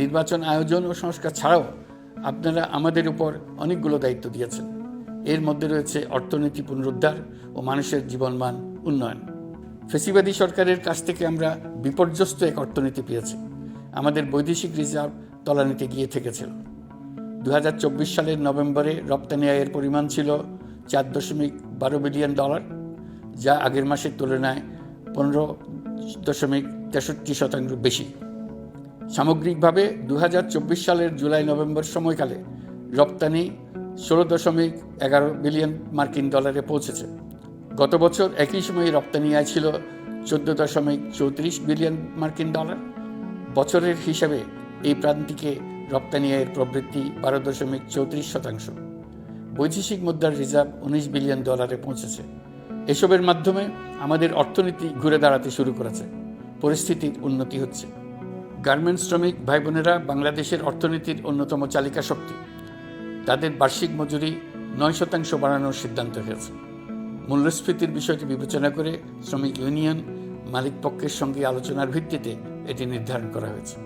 নির্বাচন, আয়োজন ও সংস্কার ছাড়াও আপনারা আমাদের উপর অনেকগুলো দায়িত্ব দিয়েছেন। এর মধ্যে রয়েছে অর্থনীতি পুনরুদ্ধার ও মানুষের জীবনমান উন্নয়ন। ফেসিবাদী সরকারের কাছ থেকে আমরা বিপর্যস্ত এক অর্থনীতি পেয়েছি। আমাদের বৈদেশিক রিজার্ভ তলানিতে গিয়ে থেকেছিল। দু হাজার চব্বিশ সালের নভেম্বরে রপ্তানি আয়ের পরিমাণ ছিল চার দশমিক বারো বিলিয়ন ডলার, যা আগের মাসের তুলনায় পনেরো দশমিক তেষট্টি শতাংশ বেশি। সামগ্রিকভাবে দু হাজার চব্বিশ সালের জুলাই নভেম্বর সময়কালে রপ্তানি ষোলো দশমিক এগারো বিলিয়ন মার্কিন ডলারে পৌঁছেছে। গত বছর একই সময়ে রপ্তানি আয় ছিল চোদ্দ দশমিক চৌত্রিশ বিলিয়ন মার্কিন ডলার। বছরের হিসাবে এই প্রান্তিকে রপ্তানি আয়ের প্রবৃদ্ধি বারো দশমিক চৌত্রিশ শতাংশ। বৈদেশিক মুদ্রার রিজার্ভ উনিশ বিলিয়ন ডলারে পৌঁছেছে। এসবের মাধ্যমে আমাদের অর্থনীতি ঘুরে দাঁড়াতে শুরু করেছে। পরিস্থিতির উন্নতি হচ্ছে। গার্মেন্টস শ্রমিক ভাই বোনেরা বাংলাদেশের অর্থনীতির অন্যতম চালিকা শক্তি। তাদের বার্ষিক মজুরি নয় শতাংশ বাড়ানোর সিদ্ধান্ত হয়েছে। মূল্যস্ফীতির বিষয়টি বিবেচনা করে শ্রমিক ইউনিয়ন মালিকপক্ষের সঙ্গে আলোচনার ভিত্তিতে এটি নির্ধারণ করা হয়েছে।